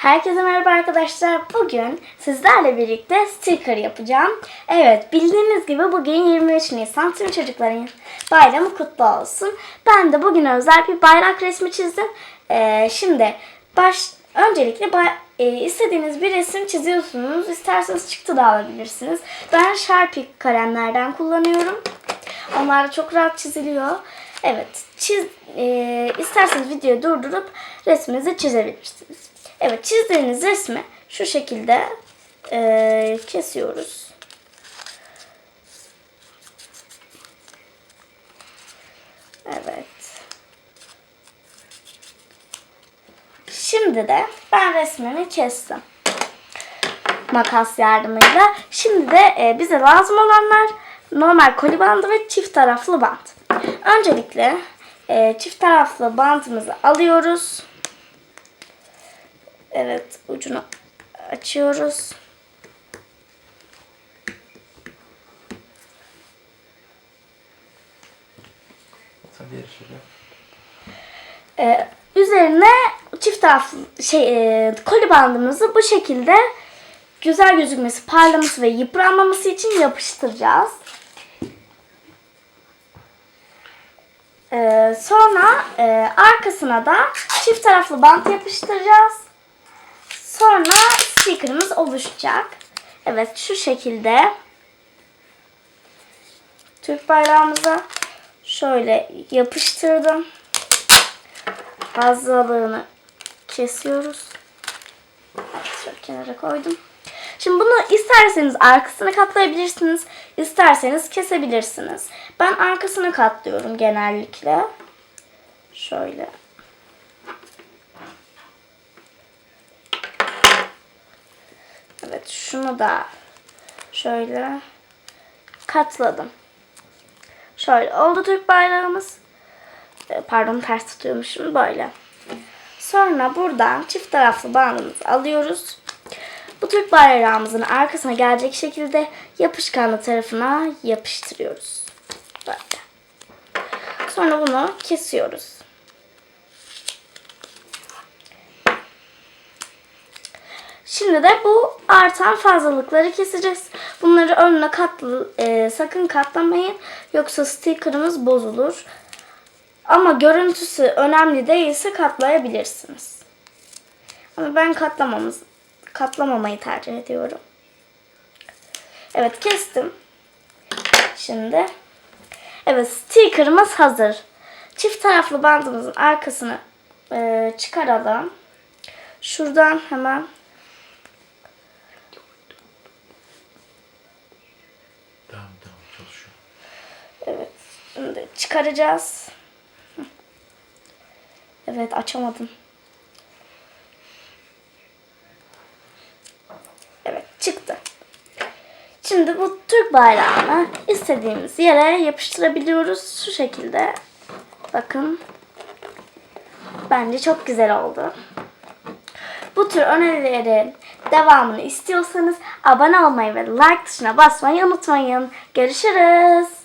Herkese merhaba arkadaşlar. Bugün sizlerle birlikte sticker yapacağım. Evet bildiğiniz gibi bugün 23 Nisan tüm çocukların bayramı kutlu olsun. Ben de bugün özel bir bayrak resmi çizdim. Ee, şimdi baş öncelikle e, istediğiniz bir resim çiziyorsunuz. İsterseniz çıktı da alabilirsiniz. Ben Sharpie kalemlerden kullanıyorum. Onlar çok rahat çiziliyor. Evet, çiz, e, isterseniz videoyu durdurup resminizi çizebilirsiniz. Evet, çizdiğiniz resmi şu şekilde e, kesiyoruz. Evet. Şimdi de ben resmimi kestim. Makas yardımıyla. Şimdi de e, bize lazım olanlar normal koli bandı ve çift taraflı bant. Öncelikle e, çift taraflı bantımızı alıyoruz. Evet ucunu açıyoruz. Tabii yarışacağım. Ee, üzerine çift taraflı şey e, koli bandımızı bu şekilde güzel gözükmesi, parlaması ve yıpranmaması için yapıştıracağız. Ee, sonra e, arkasına da çift taraflı bant yapıştıracağız. Sonra stickerımız oluşacak. Evet şu şekilde Türk bayrağımıza şöyle yapıştırdım fazlalığını kesiyoruz. Şöyle kenara koydum. Şimdi bunu isterseniz arkasını katlayabilirsiniz, isterseniz kesebilirsiniz. Ben arkasını katlıyorum genellikle. Şöyle. Şunu da şöyle katladım. Şöyle oldu Türk bayrağımız. E, pardon ters tutuyormuşum böyle. Sonra buradan çift taraflı bandımızı alıyoruz. Bu Türk bayrağımızın arkasına gelecek şekilde yapışkanlı tarafına yapıştırıyoruz. Böyle. Sonra bunu kesiyoruz. Şimdi de bu artan fazlalıkları keseceğiz. Bunları önüne katlı, e, sakın katlamayın. Yoksa stickerımız bozulur. Ama görüntüsü önemli değilse katlayabilirsiniz. Ama ben katlamamız, katlamamayı tercih ediyorum. Evet kestim. Şimdi. Evet stickerımız hazır. Çift taraflı bandımızın arkasını e, çıkaralım. Şuradan hemen Tamam tamam çalışıyor. Evet. Şimdi çıkaracağız. Evet açamadım. Evet çıktı. Şimdi bu Türk bayrağını istediğimiz yere yapıştırabiliyoruz. Şu şekilde. Bakın. Bence çok güzel oldu. Bu tür önerilerin devamını istiyorsanız abone olmayı ve like tuşuna basmayı unutmayın. Görüşürüz.